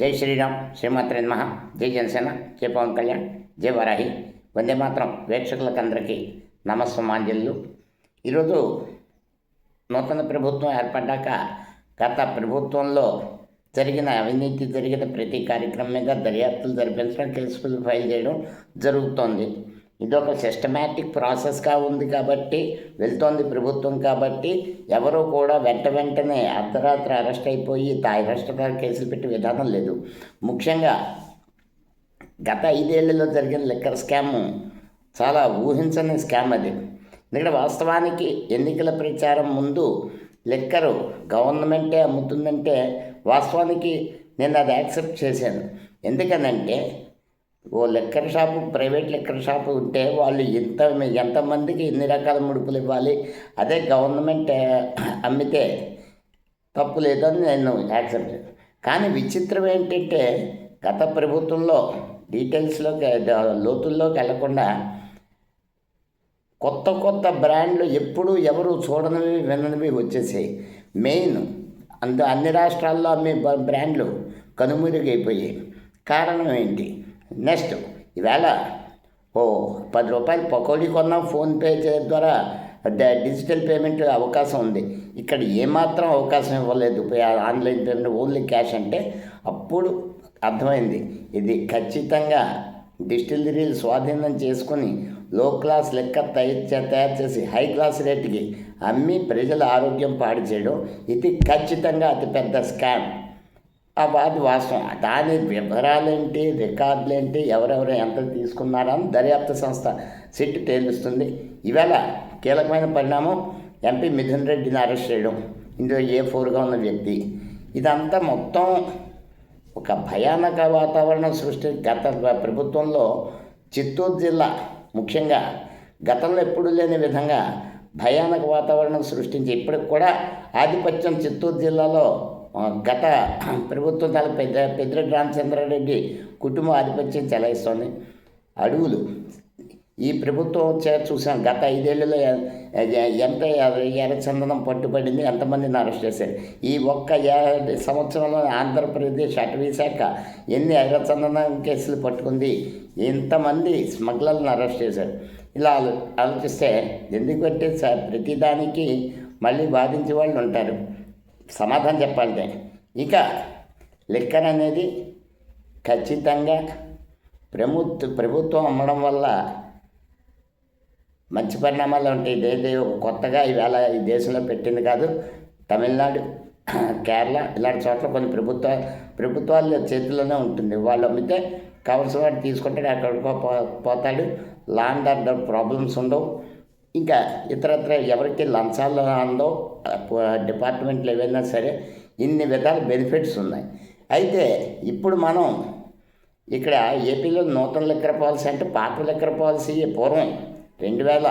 జై శ్రీరామ్ శ్రీమాత్రే నమ. జై జనసేన జై పవన్ కళ్యాణ్ జై వరాహి. వందే మాత్రం వీక్షకులకు అందరికీ నమస్సమాంజలు ఈరోజు నూతన ప్రభుత్వం ఏర్పడ్డాక గత ప్రభుత్వంలో జరిగిన అవినీతి జరిగిన ప్రతి కార్యక్రమం మీద దర్యాప్తులు జరిపించడం కేసులు ఫైల్ చేయడం జరుగుతోంది. ఇది ఒక సిస్టమేటిక్ ప్రాసెస్గా ఉంది కాబట్టి వెళ్తోంది ప్రభుత్వం కాబట్టి ఎవరు కూడా వెంట వెంటనే అర్ధరాత్రి అరెస్ట్ అయిపోయి అరెస్ట్ కేసులు పెట్టే విధానం లేదు. ముఖ్యంగా గత ఐదేళ్ళలో జరిగిన లిక్కర్ స్కామ్ చాలా ఊహించని స్కామ్ అది. ఎందుకంటే వాస్తవానికి ఎన్నికల ప్రచారం ముందు లిక్కరు గవర్నమెంటే అమ్ముతుందంటే వాస్తవానికి నేను అది యాక్సెప్ట్ చేశాను. ఎందుకనంటే ఓ liquor shop private liquor shop ఉంటే వాళ్ళు ఎంత ఎంతమందికి ఎన్ని రకాల ముడుపులు ఇవ్వాలి? అదే గవర్నమెంట్ అమ్మితే తప్పు లేదని నేను యాక్సెప్ట్ కానీ విచిత్రం ఏంటంటే గత ప్రభుత్వంలో డీటెయిల్స్లోకి లోతుల్లోకి వెళ్ళకుండా కొత్త కొత్త బ్రాండ్లు ఎప్పుడు ఎవరు చూడనివి విననివి వచ్చేసాయి. మెయిన్ అందు అన్ని రాష్ట్రాల్లో అమ్మే బ్రాండ్లు కనుమరుగైపోయాయి. కారణం ఏంటి? నెక్స్ట్ ఈవేళ ఓ పది రూపాయలు పకోడీ కొన్నాం ఫోన్పే ద్వారా డిజిటల్ పేమెంట్ అవకాశం ఉంది. ఇక్కడ ఏమాత్రం అవకాశం ఇవ్వలేదు. ఆన్లైన్ పేమెంట్ ఓన్లీ క్యాష్ అంటే అప్పుడు అర్థమైంది. ఇది ఖచ్చితంగా డిస్టిలరీలు స్వాధీనం చేసుకొని లో క్లాస్ లెక్క తయారు తయారు చేసి హై క్లాస్ రేటుకి అమ్మి ప్రజల ఆరోగ్యం పాడు చేయడం ఇది ఖచ్చితంగా అతిపెద్ద స్కామ్. అది వాస్తవం దాని వివరాలేంటి రికార్డులేంటి ఎవరెవరు ఎంత తీసుకున్నారని దర్యాప్తు సంస్థ సిట్ తేలుస్తుంది. ఇవాళ కీలకమైన పరిణామం ఎంపీ మిథున్ రెడ్డిని అరెస్ట్ చేయడం. ఇందులో ఏ ఫోర్గా ఉన్న వ్యక్తి? ఇదంతా మొత్తం ఒక భయానక వాతావరణం సృష్టి గత ప్రభుత్వంలో చిత్తూరు జిల్లా ముఖ్యంగా. గతంలో ఎప్పుడు లేని విధంగా భయానక వాతావరణం సృష్టించి ఇప్పటికి కూడా ఆధిపత్యం చిత్తూరు జిల్లాలో గత ప్రభుత్వం తల పెద్ద పెద్దిరెడ్డి రామచంద్రారెడ్డి కుటుంబ ఆధిపత్యం చెలాయిస్తోంది. అడవులు ఈ ప్రభుత్వం వచ్చే చూసాం గత ఐదేళ్ళలో ఎంత ఎర్రచందనం పట్టుబడింది ఎంతమందిని అరెస్ట్ చేశారు. ఈ ఒక్క సంవత్సరంలో ఆంధ్రప్రదేశ్ అటవీ శాఖ ఎన్ని ఎర్రచందనం కేసులు పట్టుకుంది ఎంతమంది స్మగ్లర్లను అరెస్ట్ చేశారు? ఇలా ఆలోచిస్తే ఎందుకంటే ప్రతిదానికి మళ్ళీ బాధించే వాళ్ళు ఉంటారు. సమాధానం చెప్పాలి ఇక లిక్కర్ అనేది ఖచ్చితంగా ప్రభుత్వ ప్రభుత్వం అమ్మడం వల్ల మంచి పరిణామాలు ఉంటాయి. ఇదేది కొత్తగా ఈవేళ ఈ దేశంలో పెట్టింది కాదు. తమిళనాడు కేరళ ఇలాంటి చోట్ల కొన్ని ప్రభుత్వ ప్రభుత్వాల చేతిలోనే ఉంటుంది. వాళ్ళు అమ్మితే కావలసిన వాడు తీసుకుంటాడు అక్కడికో పోతాడు. లాండ్ ఆర్డర్ ప్రాబ్లమ్స్ ఉండవు. ఇంకా ఇతరత్ర ఎవరికి లంచాలు అందో డిపార్ట్మెంట్లు ఏవైనా సరే ఇన్ని విధాల బెనిఫిట్స్ ఉన్నాయి. అయితే ఇప్పుడు మనం ఇక్కడ ఏపీలో నూతన లిక్కర్ పాలసీ అంటే పాత లిక్కర్ పాలసీ పూర్వం రెండు వేల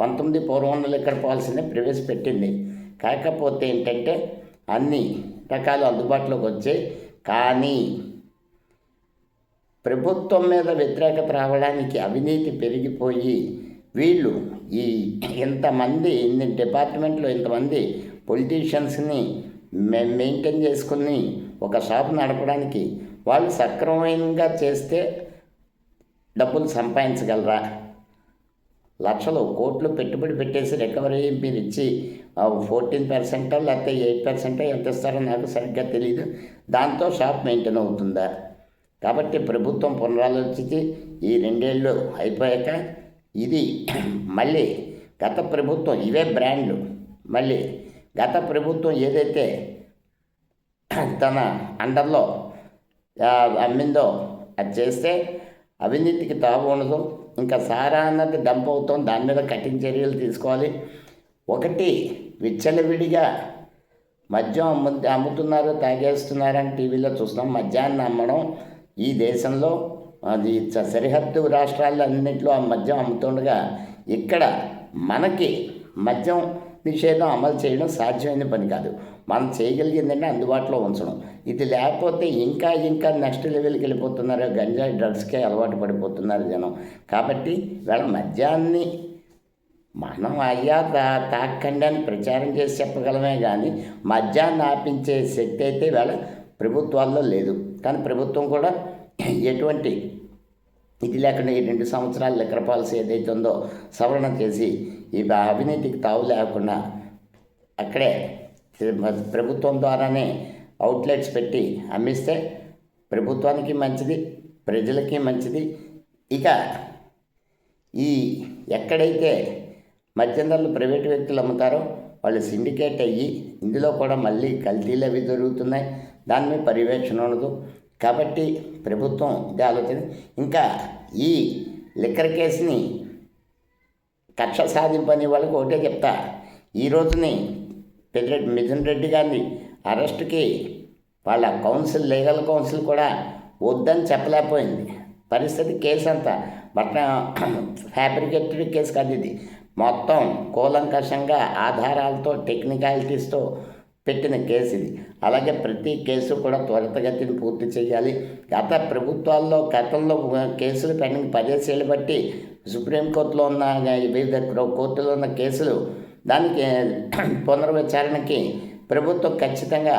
పంతొమ్మిది పూర్వం ఉన్న లిక్కర్ పాలసీని ప్రవేశపెట్టింది. కాకపోతే ఏంటంటే అన్ని రకాలు అందుబాటులోకి వచ్చాయి. కానీ ప్రభుత్వం మీద వ్యతిరేకత రావడానికి అవినీతి పెరిగిపోయి వీళ్ళు ఈ ఇంతమంది ఇన్ని డిపార్ట్మెంట్లో ఇంతమంది పొలిటీషియన్స్ని మెయింటైన్ చేసుకుని ఒక షాప్ నడపడానికి వాళ్ళు సక్రమంగా చేస్తే డబ్బులు సంపాదించగలరా? లక్షలు కోట్లు పెట్టుబడి పెట్టేసి రికవరీ మీరు ఇచ్చి ఫోర్టీన్ పర్సెంటో లేకపోతే ఎయిట్ పర్సెంటో ఎంత ఇస్తారో నాకు సరిగ్గా తెలియదు దాంతో షాప్ మెయింటైన్ అవుతుందా? కాబట్టి ప్రభుత్వం పునరాలోచించి ఈ రెండేళ్ళు అయిపోయాక ఇది మళ్ళీ గత ప్రభుత్వం ఇవే బ్రాండ్లు. మళ్ళీ గత ప్రభుత్వం ఏదైతే తన అండర్లో అమ్మిందో అది చేస్తే అవినీతికి తావు ఉండదు ఇంకా సారా అన్నది డంప్ అవుతాం దాని మీద కఠిన చర్యలు తీసుకోవాలి. ఒకటి విచ్చలవిడిగా మద్యం అమ్ము అమ్ముతున్నారు తాగేస్తున్నారని టీవీలో చూస్తున్నాం. మద్యాన్ని అమ్మడం ఈ దేశంలో అది సరిహద్దు రాష్ట్రాలన్నింటిలో ఆ మద్యం అమ్ముతుండగా ఇక్కడ మనకి మద్యం నిషేధం అమలు చేయడం సాధ్యమైన పని కాదు. మనం చేయగలిగిందంటే అందుబాటులో ఉంచడం. ఇది లేకపోతే ఇంకా ఇంకా నెక్స్ట్ లెవెల్కి వెళ్ళిపోతున్నారు. గంజాయి డ్రగ్స్కే అలవాటు పడిపోతున్నారు జనం. కాబట్టి వీళ్ళ మద్యాన్ని మనం అయ్యా తా తాకండి అని ప్రచారం చేసి చెప్పగలమే కానీ మద్యాన్ని ఆపించే శక్తి అయితే వీళ్ళ ప్రభుత్వాల్లో లేదు. కానీ ప్రభుత్వం కూడా ఎటువంటి ఇది లేకుండా ఈ రెండు సంవత్సరాల లెక్కర పాలసీ ఏదైతే ఉందో సవరణ చేసి ఈ అవినీతికి తావు లేకుండా అక్కడే ప్రభుత్వం ద్వారానే అవుట్లెట్స్ పెట్టి అమ్మిస్తే ప్రభుత్వానికి మంచిది ప్రజలకి మంచిది. ఇక ఈ ఎక్కడైతే మధ్యంతరలు ప్రైవేట్ ప్రైవేటు వ్యక్తులు అమ్ముతారో వాళ్ళు సిండికేట్ అయ్యి ఇందులో కూడా మళ్ళీ కల్తీలు అవి జరుగుతున్నాయి. దాని మీద పర్యవేక్షణ ఉండదు. కాబట్టి ప్రభుత్వం ఇదే ఆలోచన. ఇంకా ఈ లిక్కర్ కేసుని కక్ష సాధింపని వాళ్ళకి ఒకటే చెప్తా. ఈ రోజుని పెద్దిరెడ్డి మిథున్ రెడ్డి గారిని అరెస్ట్కి వాళ్ళ కౌన్సిల్ లీగల్ కౌన్సిల్ కూడా వద్దని చెప్పలేకపోయింది. పరిస్థితి కేసు అంతా బట్ట ఫ్యాబ్రికేటెడ్ కేసు కాదు ఇది. మొత్తం కూలంకషంగా ఆధారాలతో టెక్నికాలిటీస్తో పెట్టిన కేసు ఇది. అలాగే ప్రతి కేసు కూడా త్వరితగతిని పూర్తి చేయాలి. గత ప్రభుత్వాల్లో గతంలో కేసులు పెండింగ్ పదేసేళ్ళు బట్టి సుప్రీంకోర్టులో ఉన్న వివిధ కోర్టులో ఉన్న కేసులు దానికి పునర్విచారణకి ప్రభుత్వం ఖచ్చితంగా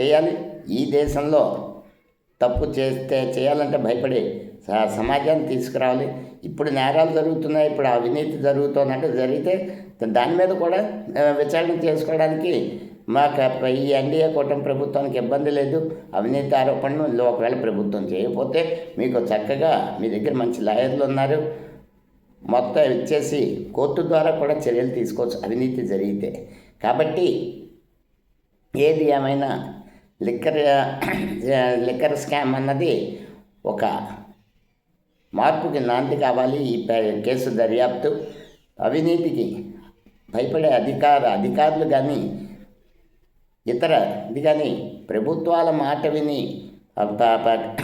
చేయాలి. ఈ దేశంలో తప్పు చేస్తే చేయాలంటే భయపడి సమాజాన్ని తీసుకురావాలి. ఇప్పుడు నేరాలు జరుగుతున్నాయి ఇప్పుడు అవినీతి జరుగుతుందంటే జరిగితే దాని మీద కూడా విచారణ చేసుకోవడానికి మాకు ఈ ఎన్డీఏ కూటమి ప్రభుత్వానికి ఇబ్బంది లేదు. అవినీతి ఆరోపణలు ఒకవేళ ప్రభుత్వం చేయకపోతే మీకు చక్కగా మీ దగ్గర మంచి లాయర్లు ఉన్నారు. మొత్తం ఇచ్చేసి కోర్టు ద్వారా కూడా చర్యలు తీసుకోవచ్చు. అవినీతి జరిగితే కాబట్టి ఏది ఏమైనా లిక్కర్ లిక్కర్ స్కామ్ అన్నది ఒక మార్పుకి నాంది కావాలి ఈ కేసు దర్యాప్తు. అవినీతికి భయపడే అధికార అధికారులు కానీ ఇతర ఇది కానీ ప్రభుత్వాల మాట విని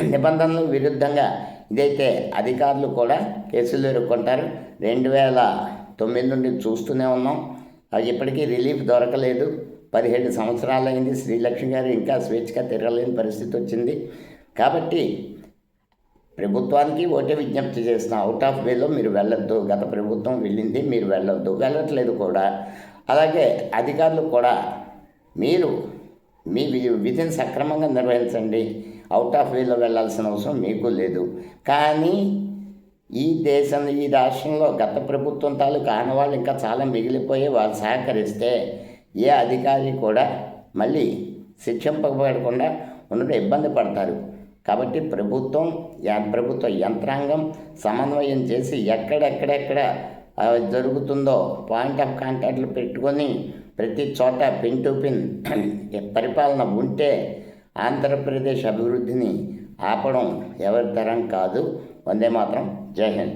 నిబంధనలు విరుద్ధంగా ఇదైతే అధికారులు కూడా కేసులు ఎదుర్కొంటారు. రెండు వేల తొమ్మిది నుండి చూస్తూనే ఉన్నాం. అది ఇప్పటికీ రిలీఫ్ దొరకలేదు. పదిహేడు సంవత్సరాలైంది శ్రీలక్ష్మి గారు ఇంకా స్వేచ్ఛగా తిరగలేని పరిస్థితి వచ్చింది. కాబట్టి ప్రభుత్వానికి ఒకటే విజ్ఞప్తి చేస్తున్నాం. అవుట్ ఆఫ్ వేలో మీరు వెళ్ళొద్దు. గత ప్రభుత్వం వెళ్ళింది. మీరు వెళ్ళొద్దు. వెళ్ళట్లేదు కూడా. అలాగే అధికారులు కూడా మీరు మీ వి- విధిని సక్రమంగా నిర్వహించండి. అవుట్ ఆఫ్ వేలో వెళ్ళాల్సిన అవసరం మీకు లేదు. కానీ ఈ దేశం ఈ రాష్ట్రంలో గత ప్రభుత్వం తాలూకు ఆనవాళ్ళు ఇంకా చాలా మిగిలిపోయి వాళ్ళు సహకరిస్తే ఏ అధికారి కూడా మళ్ళీ శిక్షింపబడకుండా ఉండడం ఇబ్బంది పడతారు. కాబట్టి ప్రభుత్వం ప్రభుత్వ యంత్రాంగం సమన్వయం చేసి ఎక్కడెక్కడెక్కడ జరుగుతుందో పాయింట్ ఆఫ్ కాంటాక్ట్లు పెట్టుకొని ప్రతి చోట పిన్ టు పిన్ పరిపాలన ఉంటే ఆంధ్రప్రదేశ్ అభివృద్ధిని ఆపడం ఎవరి తరం కాదు. వందే మాత్రం జై హింద్.